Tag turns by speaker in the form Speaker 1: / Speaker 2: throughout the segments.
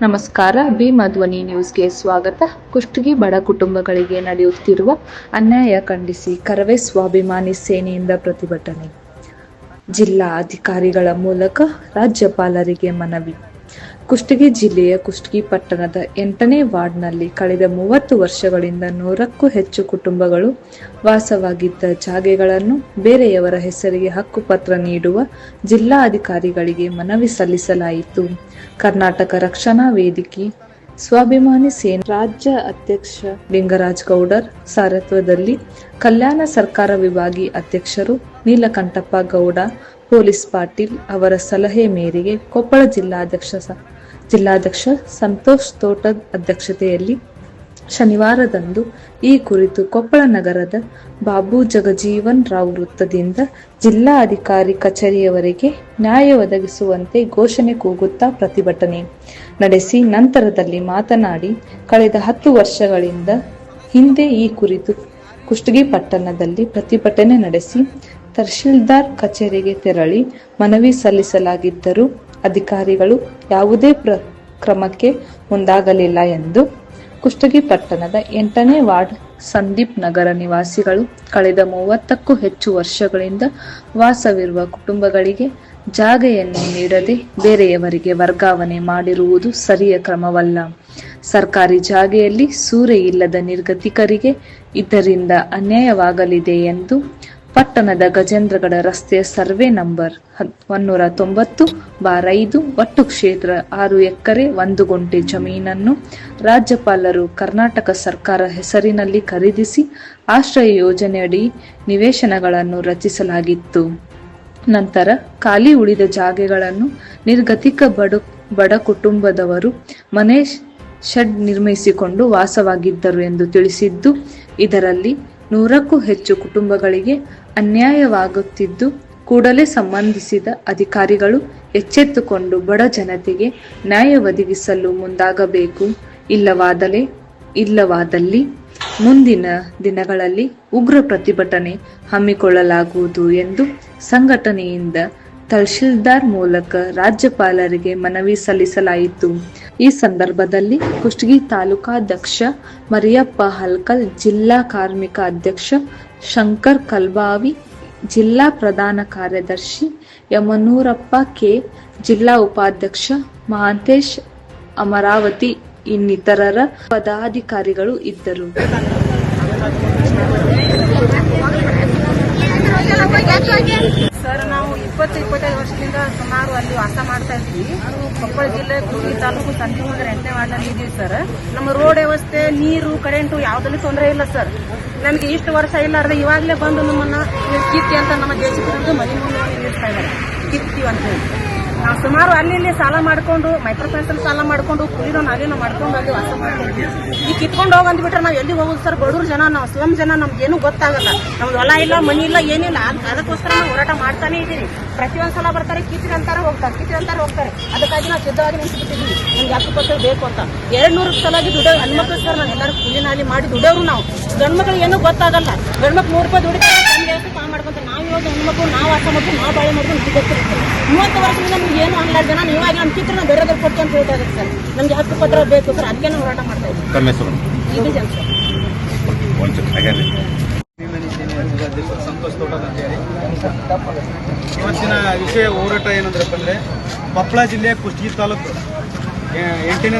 Speaker 1: ನಮಸ್ಕಾರ. ಭೀಮಧ್ವನಿ ನ್ಯೂಸ್ ನ್ಯೂಸ್ಗೆ ಸ್ವಾಗತ. ಕುಷ್ಟಗಿ ಬಡ ಕುಟುಂಬಗಳಿಗೆ ನಡೆಯುತ್ತಿರುವ ಅನ್ಯಾಯ ಖಂಡಿಸಿ ಕರವೇ ಸ್ವಾಭಿಮಾನಿ ಸೇನೆಯಿಂದ ಪ್ರತಿಭಟನೆ. ಜಿಲ್ಲಾ ಅಧಿಕಾರಿಗಳ ಮೂಲಕ ರಾಜ್ಯಪಾಲರಿಗೆ ಮನವಿ. ಕುಷ್ಟಗಿ ಜಿಲ್ಲೆಯ ಕುಷ್ಟಗಿ ಪಟ್ಟಣದ ಎಂಟನೇ ವಾರ್ಡ್ನಲ್ಲಿ ಕಳೆದ ಮೂವತ್ತು ವರ್ಷಗಳಿಂದ ನೂರಕ್ಕೂ ಹೆಚ್ಚು ಕುಟುಂಬಗಳು ವಾಸವಾಗಿದ್ದ ಜಾಗೆಗಳನ್ನು ಬೇರೆಯವರ ಹೆಸರಿಗೆ ಹಕ್ಕುಪತ್ರ ನೀಡುವ ಜಿಲ್ಲಾ ಅಧಿಕಾರಿಗಳಿಗೆ ಮನವಿ ಸಲ್ಲಿಸಲಾಯಿತು. ಕರ್ನಾಟಕ ರಕ್ಷಣಾ ವೇದಿಕೆ, ಸ್ವಾಭಿಮಾನಿ ಸೇನೆ, ರಾಜ್ಯ ಅಧ್ಯಕ್ಷ ಲಿಂಗರಾಜ್ ಗೌಡರ್ ಸಾರತ್ವದಲ್ಲಿ ಕಲ್ಯಾಣ ಸರ್ಕಾರ ವಿಭಾಗಿ ಅಧ್ಯಕ್ಷರು ನೀಲಕಂಠಪ್ಪ ಗೌಡ, ಪೊಲೀಸ್ ಪಾಟೀಲ್ ಅವರ ಸಲಹೆ ಮೇರೆಗೆ ಕೊಪ್ಪಳ ಜಿಲ್ಲಾಧ್ಯಕ್ಷ ಜಿಲ್ಲಾಧ್ಯಕ್ಷ ಸಂತೋಷ್ ತೋಟದ್ ಅಧ್ಯಕ್ಷತೆಯಲ್ಲಿ ಶನಿವಾರದಂದು ಈ ಕುರಿತು ಕೊಪ್ಪಳ ನಗರದ ಬಾಬು ಜಗಜೀವನ್ ರಾವ್ ವೃತ್ತದಿಂದ ಜಿಲ್ಲಾ ಅಧಿಕಾರಿ ಕಚೇರಿಯವರೆಗೆ ನ್ಯಾಯ ಒದಗಿಸುವಂತೆ ಘೋಷಣೆ ಕೂಗುತ್ತಾ ಪ್ರತಿಭಟನೆ ನಡೆಸಿ ನಂತರದಲ್ಲಿ ಮಾತನಾಡಿ, ಕಳೆದ ಹತ್ತು ವರ್ಷಗಳಿಂದ ಹಿಂದೆ ಈ ಕುರಿತು ಕುಷ್ಟಗಿ ಪಟ್ಟಣದಲ್ಲಿ ಪ್ರತಿಭಟನೆ ನಡೆಸಿ ತಹಶೀಲ್ದಾರ್ ಕಚೇರಿಗೆ ತೆರಳಿ ಮನವಿ ಸಲ್ಲಿಸಲಾಗಿದ್ದರೂ ಅಧಿಕಾರಿಗಳು ಯಾವುದೇ ಪ್ರ ಕ್ರಮಕ್ಕೆ ಮುಂದಾಗಲಿಲ್ಲ ಎಂದು ಕುಷ್ಟಗಿ ಪಟ್ಟಣದ ಎಂಟನೇ ವಾರ್ಡ್ ಸಂದೀಪ್ ನಗರ ನಿವಾಸಿಗಳು ಕಳೆದ ಮೂವತ್ತಕ್ಕೂ ಹೆಚ್ಚು ವರ್ಷಗಳಿಂದ ವಾಸವಿರುವ ಕುಟುಂಬಗಳಿಗೆ ಜಾಗೆಯನ್ನು ನೀಡದೆ ಬೇರೆಯವರಿಗೆ ವರ್ಗಾವಣೆ ಮಾಡಿರುವುದು ಸರಿಯ ಕ್ರಮವಲ್ಲ. ಸರ್ಕಾರಿ ಜಾಗೆಯಲ್ಲಿ ಸೂರೆ ಇಲ್ಲದ ನಿರ್ಗತಿಕರಿಗೆ ಇದರಿಂದ ಅನ್ಯಾಯವಾಗಲಿದೆ ಎಂದು ಪಟ್ಟಣದ ಗಜೇಂದ್ರಗಡ ರಸ್ತೆಯ ಸರ್ವೆ ನಂಬರ್ ಒನ್ನೂರ ತೊಂಬತ್ತು ಬಾರ್ ಐದು ಒಟ್ಟು ಕ್ಷೇತ್ರ ಆರು ಎಕರೆ ಒಂದು ಗುಂಟೆ ಜಮೀನನ್ನು ರಾಜ್ಯಪಾಲರು ಕರ್ನಾಟಕ ಸರ್ಕಾರ ಹೆಸರಿನಲ್ಲಿ ಖರೀದಿಸಿ ಆಶ್ರಯ ಯೋಜನೆಯಡಿ ನಿವೇಶನಗಳನ್ನು ರಚಿಸಲಾಗಿತ್ತು. ನಂತರ ಖಾಲಿ ಉಳಿದ ಜಾಗೆಗಳನ್ನು ನಿರ್ಗತಿಕ ಬಡ ಬಡ ಕುಟುಂಬದವರು ಮನೆ ಶೆಡ್ ನಿರ್ಮಿಸಿಕೊಂಡು ವಾಸವಾಗಿದ್ದರು ಎಂದು ತಿಳಿಸಿದ್ದು, ಇದರಲ್ಲಿ ನೂರಕ್ಕೂ ಹೆಚ್ಚು ಕುಟುಂಬಗಳಿಗೆ ಅನ್ಯಾಯವಾಗುತ್ತಿದ್ದು ಕೂಡಲೇ ಸಂಬಂಧಿಸಿದ ಅಧಿಕಾರಿಗಳು ಎಚ್ಚೆತ್ತುಕೊಂಡು ಬಡ ಜನತೆಗೆ ನ್ಯಾಯ ಒದಗಿಸಲು ಮುಂದಾಗಬೇಕು. ಇಲ್ಲವಾದಲೇ, ಇಲ್ಲವಾದಲ್ಲಿ ಮುಂದಿನ ದಿನಗಳಲ್ಲಿ ಉಗ್ರ ಪ್ರತಿಭಟನೆ ಹಮ್ಮಿಕೊಳ್ಳಲಾಗುವುದು ಎಂದು ಸಂಘಟನೆಯಿಂದ ತಹಶೀಲ್ದಾರ್ ಮೂಲಕ ರಾಜ್ಯಪಾಲರಿಗೆ ಮನವಿ ಸಲ್ಲಿಸಲಾಯಿತು. ಈ ಸಂದರ್ಭದಲ್ಲಿ ಕುಷ್ಟಗಿ ತಾಲೂಕಾಧ್ಯಕ್ಷ ಮರಿಯಪ್ಪ ಹಲ್ಕಲ್, ಜಿಲ್ಲಾ ಕಾರ್ಮಿಕ ಅಧ್ಯಕ್ಷ ಶಂಕರ್ ಕಲ್ಬಾವಿ, ಜಿಲ್ಲಾ ಪ್ರಧಾನ ಕಾರ್ಯದರ್ಶಿ ಯಮನೂರಪ್ಪ ಕೆ, ಜಿಲ್ಲಾ ಉಪಾಧ್ಯಕ್ಷ ಮಹಾಂತೇಶ್ ಅಮರಾವತಿ ಇನ್ನಿತರರ ಪದಾಧಿಕಾರಿಗಳು ಇದ್ದರು.
Speaker 2: ಸರ್, ನಾವು ಇಪ್ಪತ್ತು, ಇಪ್ಪತ್ತೈದು ವರ್ಷದಿಂದ ಸುಮಾರು ಅಲ್ಲಿ ವಾಸ ಮಾಡ್ತಾ ಇದ್ವಿ ಕೊಪ್ಪಳ ಜಿಲ್ಲೆ ಕುಡಿ ತಾಲೂಕು ಸಂಜೀವನಗರ ಎಂಟನೇ ವಾರ್ಡ್ನಲ್ಲಿ ಇದೀವಿ ಸರ್. ನಮ್ಮ ರೋಡ್ ವ್ಯವಸ್ಥೆ, ನೀರು ಕರೆಂಟು ಯಾವುದಲ್ಲೂ ತೊಂದರೆ ಇಲ್ಲ ಸರ್. ನಮಗೆ ಇಷ್ಟು ವರ್ಷ ಇಲ್ಲಾರ್ದೆ ಇವಾಗಲೇ ಬಂದು ನಮ್ಮನ್ನ ಕಿತ್ತಿ ಅಂತ ನಮ್ಮ ದೇಶದ ಮನೆ ಮುಂದೆ ನಿಲ್ಲಿಸ್ತಾ ಇದ್ದಾರೆ. ಕಿತ್ತೀವಿ ಅಂತ ಹೇಳಿ. ನಾವು ಸುಮಾರು ಅಲ್ಲಿ ಇಲ್ಲಿ ಸಾಲ ಮಾಡ್ಕೊಂಡು ಮೈಕ್ರೋ ಫೈನಾನ್ಸ್ ಸಾಲ ಮಾಡ್ಕೊಂಡು ಕುಡಿದೋ ನಾವೇನೋ ಮಾಡ್ಕೊಂಡು ಅಲ್ಲಿ ವಾಸ ಮಾಡ್ತೀವಿ ಈಗ ಕಿತ್ಕೊಂಡು ಹೋಗಿ ಅಂದ್ಬಿಟ್ರೆ ನಾವು ಎಲ್ಲಿ ಹೋಗೋದು ಸರ್? ಬಡವ್ರ ಜನ, ನಾವು ಸ್ಲಮ್ ಜನ, ನಮ್ಗೇನು ಗೊತ್ತಾಗಲ್ಲ. ನಮ್ದು ಹೊಲ ಇಲ್ಲ, ಮನಿ ಇಲ್ಲ, ಏನಿಲ್ಲ. ಅದ್- ಅದಕ್ಕೋಸ್ಕರ ನಾವು ಹೋರಾಟ ಮಾಡ್ತಾನೆ ಇದ್ದೀವಿ ಪ್ರತಿಯೊಂದು ಸಲ ಬರ್ತಾರೆ ಕಿತ್ರಿ ಅಂತಾರೆ, ಹೋಗ್ತಾರೆ ಕಿತ್ರಿ ಅಂತಾರೆ, ಹೋಗ್ತಾರೆ. ಅದಕ್ಕಾಗಿ ನಾವು ಸಿದ್ಧವಾಗಿ ನಿಂತ್ಬಿಟ್ಟಿದ್ವಿ. ನಮ್ಗೆ ಹತ್ತು ಪರ್ಸೆಂಟ್ ಬೇಕು ಅಂತ. ಎರಡು ನೂರು ಸಲ ದುಡ್ಡು ಹೆಣ್ಮಕ್ಳು ಸರ್ ನಾವು ಎಲ್ಲರೂ ಕೂಲಿನಾಲಿ ಮಾಡಿ ದುಡಿಯೋರು ನಾವು. ಗಂಡ್ಮಕ್ಳು ಏನೂ ಗೊತ್ತಾಗಲ್ಲ. ಗಂಡ್ಮಕ್ಳು ನೂರು ರೂಪಾಯಿ ದುಡಿತಾರೆ ನಮ್ಗೆ ಎಷ್ಟು ಕಾಮ್ ಮಾಡ್ಕೊಂತಾರೆ. ನಾವು ಇವಾಗ ಹೆಣ್ಮಕ್ಳು ನಾವು ವಾಸ ಮಾಡ್ಕೊಂಡು ನಾವು ಬಾಳೆ ಮಾಡ್ಕೊಂಡು ನಮ್ಗೆ ಗೊತ್ತಿರುತ್ತೆ. ಮೂವತ್ತು ವರ್ಷದಿಂದ ನಮ್ಗೆ ಏನು ಆಗ್ಲಾರ್ದ ಜನ ಇವಾಗ ನಮ್ಮ ಚಿತ್ರನ ನಾವು ಬೇರೆ ಕೊಡ್ತೀವಿ ಅಂತ ಹೇಳ್ತಾ ಇದ್ದಾರೆ ಸರ್. ನಮ್ಗೆ ಹತ್ತು ಪತ್ರ ಬೇಕು ಸರ್ ಅದಕ್ಕೆ ನಾವು ಹೋರಾಟ ಮಾಡ್ತಾ ಇದ್ದೀವಿ. ಇದು ಜನ
Speaker 3: ಸಂತೋಷ್ ತೋಟದ ಅಂತ ಹೇಳಿ ಇವತ್ತಿನ ವಿಷಯ ಹೋರಾಟ ಏನಂದ್ರಪ್ಪ ಅಂದ್ರೆ ಕೊಪ್ಪಳ ಜಿಲ್ಲೆ ಕುಷ್ಟಗಿ ತಾಲೂಕು. ಎಂಟನೇ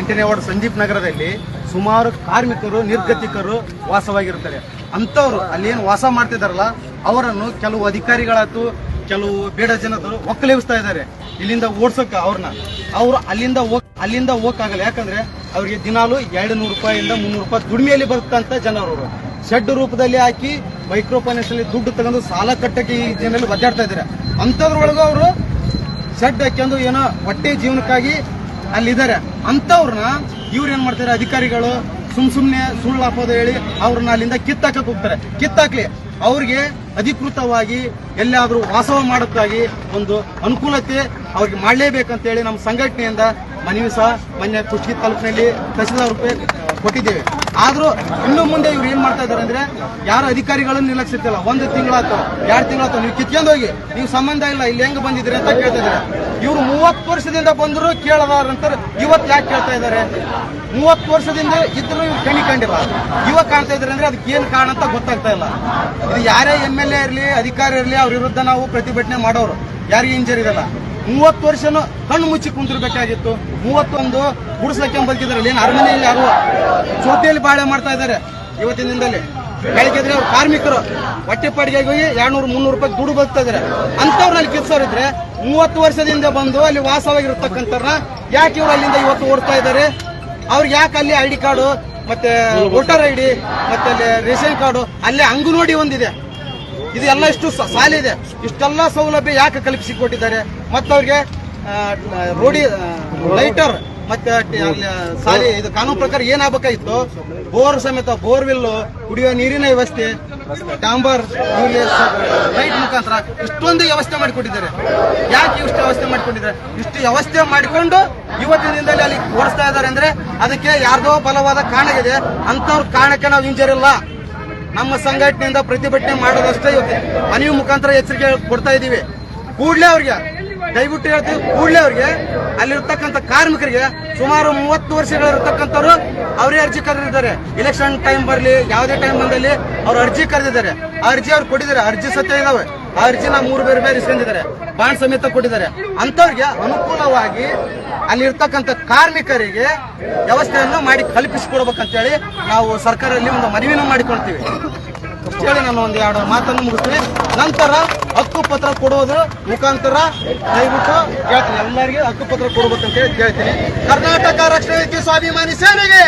Speaker 3: ಎಂಟನೇ ವಾರ್ಡ್ ಸಂದೀಪ್ ನಗರದಲ್ಲಿ ಸುಮಾರು ಕಾರ್ಮಿಕರು, ನಿರ್ಗತಿಕರು ವಾಸವಾಗಿರ್ತಾರೆ ಅಂಥವ್ರು ಅಲ್ಲೇನು ವಾಸ ಮಾಡ್ತಿದಾರಲ್ಲ, ಅವರನ್ನು ಕೆಲವು ಅಧಿಕಾರಿಗಳಾಯ್ತು, ಕೆಲವು ಬೇಡ ಜನರು ಒಕ್ಕಲೇವಿಸ್ತಾ ಇದ್ದಾರೆ. ಇಲ್ಲಿಂದ ಓಡ್ಸೋಕೆ ಅವ್ರನ್ನ. ಅವ್ರು ಅಲ್ಲಿಂದ ಹೋಗ್, ಅಲ್ಲಿಂದ ಹೋಗಕ್ಕಾಗಲ್ಲ. ಯಾಕಂದ್ರೆ ಅವ್ರಿಗೆ ದಿನಾಲು ಎರಡು ನೂರು ರೂಪಾಯಿಂದ ಮುನ್ನೂರು ರೂಪಾಯಿ ದುಡಿಮೆಯಲ್ಲಿ ಬದುಕಂತ ಜನರು. ಶೆಡ್ ರೂಪದಲ್ಲಿ ಹಾಕಿ ಮೈಕ್ರೋ ಫೈನಾನ್ಸ್ ಅಲ್ಲಿ ದುಡ್ಡು ತಗೊಂಡು ಸಾಲ ಕಟ್ಟಕ್ಕೆ ಈ ಜನರಲ್ಲಿ ಒದ್ದಾಡ್ತಾ ಇದ್ದಾರೆ. ಅಂಥದ್ರೊಳಗೂ ಅವರು ಶೆಡ್ ಹಾಕೊಂಡು ಏನೋ ಹೊಟ್ಟೆ ಜೀವನಕ್ಕಾಗಿ ಅಲ್ಲಿದ್ದಾರೆ. ಅಂಥವ್ರನ್ನ ಇವ್ರು ಏನ್ ಮಾಡ್ತಾರೆ? ಅಧಿಕಾರಿಗಳು ಸುಮ್ ಸುಮ್ನೆ ಸುಳ್ಳು ಹಾಕೋದು ಹೇಳಿ ಅವ್ರನ್ನ ಅಲ್ಲಿಂದ ಕಿತ್ತಾಕಕ್ ಹೋಗ್ತಾರೆ. ಕಿತ್ತಾಕ್ಲಿ. ಅವ್ರಿಗೆ ಅಧಿಕೃತವಾಗಿ ಎಲ್ಲಾದ್ರೂ ವಾಸವ ಮಾಡೋಕ್ಕಾಗಿ ಒಂದು ಅನುಕೂಲತೆ ಅವ್ರಿಗೆ ಮಾಡಲೇಬೇಕಂತ ಹೇಳಿ ನಮ್ಮ ಸಂಘಟನೆಯಿಂದ ಮನವಿ ಸಹ ಮೊನ್ನೆ ಕುಷ್ಟಗಿ ತಾಲೂಕಿನಲ್ಲಿ ತಹಸೀಲ್ದಾರ್ ರೂಪಾಯಿ ಕೊಟ್ಟಿದ್ದೇವೆ. ಆದ್ರೂ ಇನ್ನು ಮುಂದೆ ಇವ್ರು ಏನ್ ಮಾಡ್ತಾ ಇದಾರೆ ಅಂದ್ರೆ ಯಾರು ಅಧಿಕಾರಿಗಳನ್ನು ನಿರ್ಲಕ್ಷಿಸ್ತಿಲ್ಲ ಒಂದು ತಿಂಗಳಾತು ಎರಡು ತಿಂಗಳಾತು ನೀವು ಕಿತ್ಕೊಂಡು ಹೋಗಿ, ನೀವು ಸಂಬಂಧ ಇಲ್ಲ, ಇಲ್ಲಿ ಹೆಂಗ್ ಬಂದಿದ್ರಿ ಅಂತ ಕೇಳ್ತಾ ಇದಾರೆ ಇವ್ರು ಮೂವತ್ತು ವರ್ಷದಿಂದ ಬಂದ್ರು ಕೇಳದಾರಂತಾರೆ ಇವತ್ತು ಯಾಕೆ ಕೇಳ್ತಾ ಇದಾರೆ ಮೂವತ್ತು ವರ್ಷದಿಂದ ಇದ್ರು ಇವ್ರು ಕಣಿಕೊಂಡಿಲ್ಲ ಇವಾಗ ಕಾಣ್ತಾ ಇದಾರೆ ಅಂದ್ರೆ ಅದಕ್ಕೆ ಏನ್ ಕಾರಣ ಅಂತ ಗೊತ್ತಾಗ್ತಾ ಇಲ್ಲ. ಇದು ಯಾರೇ ಎಂ ಎಲ್ ಎ ಇರಲಿ, ಅಧಿಕಾರಿ ಇರಲಿ, ಅವ್ರ ವಿರುದ್ಧ ನಾವು ಪ್ರತಿಭಟನೆ ಮಾಡೋರು. ಯಾರಿಗೆ ಇಂಜರಿ ಇರಲ್ಲ. ಮೂವತ್ತು ವರ್ಷನೂ ಕಣ್ಣು ಮುಚ್ಚಿ ಕುಂತಿರ್ಬೇಕಾಗಿತ್ತು ಮೂವತ್ತೊಂದು ಗುಡಿಸ್ಲಕ್ಕೆ ಬದುಕಿದಾರಲ್ಲ ಏನು ಅರಮನೆಯಲ್ಲಿ ಯಾರು? ಜೊತೆಯಲ್ಲಿ ಬಾಳೆ ಮಾಡ್ತಾ ಇದ್ದಾರೆ ಇವತ್ತಿನ ದಿನದಲ್ಲಿ. ಬೆಳಗ್ಗೆದ್ರೆ ಅವ್ರು ಕಾರ್ಮಿಕರು ಹೊಟ್ಟೆಪಾಡಿಗೆ ಹೋಗಿ ಎರಡ್ನೂರು, ಮುನ್ನೂರು ರೂಪಾಯಿ ದುಡ್ಡು ಬದುಕ್ತಾ ಇದಾರೆ ಅಂತವ್ರಲ್ಲಿ ಕಿತ್ಸೋರಿದ್ರೆ ಮೂವತ್ತು ವರ್ಷದಿಂದ ಬಂದು ಅಲ್ಲಿ ವಾಸವಾಗಿರ್ತಕ್ಕಂಥವ್ರನ್ನ ಯಾಕೆ ಇವರು ಅಲ್ಲಿಂದ ಇವತ್ತು ಓಡ್ತಾ ಇದ್ದಾರೆ? ಅವ್ರಿಗೆ ಯಾಕೆ ಅಲ್ಲಿ ಐ ಡಿ ಕಾರ್ಡು, ಮತ್ತೆ ವೋಟರ್ ಐ ಡಿ, ಮತ್ತೆ ಅಲ್ಲಿ ರೇಷನ್ ಕಾರ್ಡು, ಅಲ್ಲೇ ಅಂಗನವಾಡಿ ಒಂದಿದೆ. ಇದು ಎಲ್ಲ ಇಷ್ಟು ಸಾಲಿದೆ ಇಷ್ಟೆಲ್ಲ ಸೌಲಭ್ಯ ಯಾಕೆ ಕಲ್ಪಿಸಿ ಕೊಟ್ಟಿದ್ದಾರೆ ಮತ್ತವ್ರಿಗೆ ರೋಡಿ ಲೈಟರ್, ಮತ್ತೆ ಸಾಲಿ, ಇದು ಕಾನೂನು ಪ್ರಕಾರ ಏನಾಗಬೇಕಾಗಿತ್ತು? ಬೋರ್ ಸಮೇತ ಬೋರ್ವೆಲ್ ಕುಡಿಯೋ ನೀರಿನ ವ್ಯವಸ್ಥೆ, ಡಾಂಬರ್ ಲೈಟ್ ಮುಖಾಂತರ ಇಷ್ಟೊಂದು ವ್ಯವಸ್ಥೆ ಮಾಡಿಕೊಟ್ಟಿದ್ದಾರೆ. ಯಾಕೆ ಇಷ್ಟು ವ್ಯವಸ್ಥೆ ಮಾಡಿಕೊಂಡಿದ್ದಾರೆ ಇಷ್ಟು ವ್ಯವಸ್ಥೆ ಮಾಡಿಕೊಂಡು ಇವತ್ತಿನ ದಿನದಲ್ಲಿ ಅಲ್ಲಿ ಓಡಿಸ್ತಾ ಇದ್ದಾರೆ ಅಂದ್ರೆ ಅದಕ್ಕೆ ಯಾರ್ದೋ ಬಲವಾದ ಕಾರಣ ಇದೆ ಅಂತವ್ರ ಕಾರಣಕ್ಕೆ ನಾವು ಇಂಜರಿಲ್ಲ ನಮ್ಮ ಸಂಘಟನೆಯಿಂದ ಪ್ರತಿಭಟನೆ ಮಾಡೋದಷ್ಟೇ ಇವತ್ತು. ಮನವಿ ಮುಖಾಂತರ ಎಚ್ಚರಿಕೆ ಕೊಡ್ತಾ ಇದ್ದೀವಿ. ಕೂಡಲೇ ಅವ್ರಿಗೆ, ದಯವಿಟ್ಟು ಹೇಳ್ತೀವಿ, ಕೂಡಲೇ ಅವ್ರಿಗೆ, ಅಲ್ಲಿರ್ತಕ್ಕಂಥ ಕಾರ್ಮಿಕರಿಗೆ ಸುಮಾರು ಮೂವತ್ತು ವರ್ಷಗಳಿರ್ತಕ್ಕಂಥವ್ರು ಅವರೇ ಅರ್ಜಿ ಕರೆದಿದ್ದಾರೆ. ಇಲೆಕ್ಷನ್ ಟೈಮ್ ಬರಲಿ, ಯಾವುದೇ ಟೈಮ್ ಬಂದಲ್ಲಿ ಅವ್ರು ಅರ್ಜಿ ಕರೆದಿದ್ದಾರೆ. ಆ ಅರ್ಜಿ ಅವ್ರು ಕೊಟ್ಟಿದ್ದಾರೆ, ಅರ್ಜಿ ಸತ್ಯ ಇದಾವೆ. ಆ ಅರ್ಜಿನ ಮೂರು ಬೇರೆ ಬೇರೆ ಇಸ್ಕೊಂಡಿದ್ದಾರೆ. ಬಾಂಡ್ ಸಮೇತ ಕೊಟ್ಟಿದ್ದಾರೆ. ಅಂತವ್ರಿಗೆ ಅನುಕೂಲವಾಗಿ ಅಲ್ಲಿರ್ತಕ್ಕಂಥ ಕಾರ್ಮಿಕರಿಗೆ ವ್ಯವಸ್ಥೆಯನ್ನು ಮಾಡಿ ಕಲ್ಪಿಸಿಕೊಡ್ಬೇಕಂತೇಳಿ ನಾವು ಸರ್ಕಾರದಲ್ಲಿ ಒಂದು ಮನವಿನ ಮಾಡಿಕೊಳ್ತೀವಿ. ಹೇಳಿ ನಾನು ಒಂದು ಎರಡು ಮಾತನ್ನು ಮುಗಿಸ್ತೀನಿ. ನಂತರ ಹಕ್ಕುಪತ್ರ ಕೊಡೋದ್ರ ಮುಖಾಂತರ ದಯವಿಟ್ಟು ಹೇಳ್ತೀನಿ. ಎಲ್ಲರಿಗೆ ಹಕ್ಕುಪತ್ರ ಕೊಡ್ಬೇಕಂತೇಳಿ ಕೇಳ್ತೀನಿ. ಕರ್ನಾಟಕ ರಕ್ಷಣಾ ಸ್ವಾಭಿಮಾನಿ ಸೇನೆಗೆ!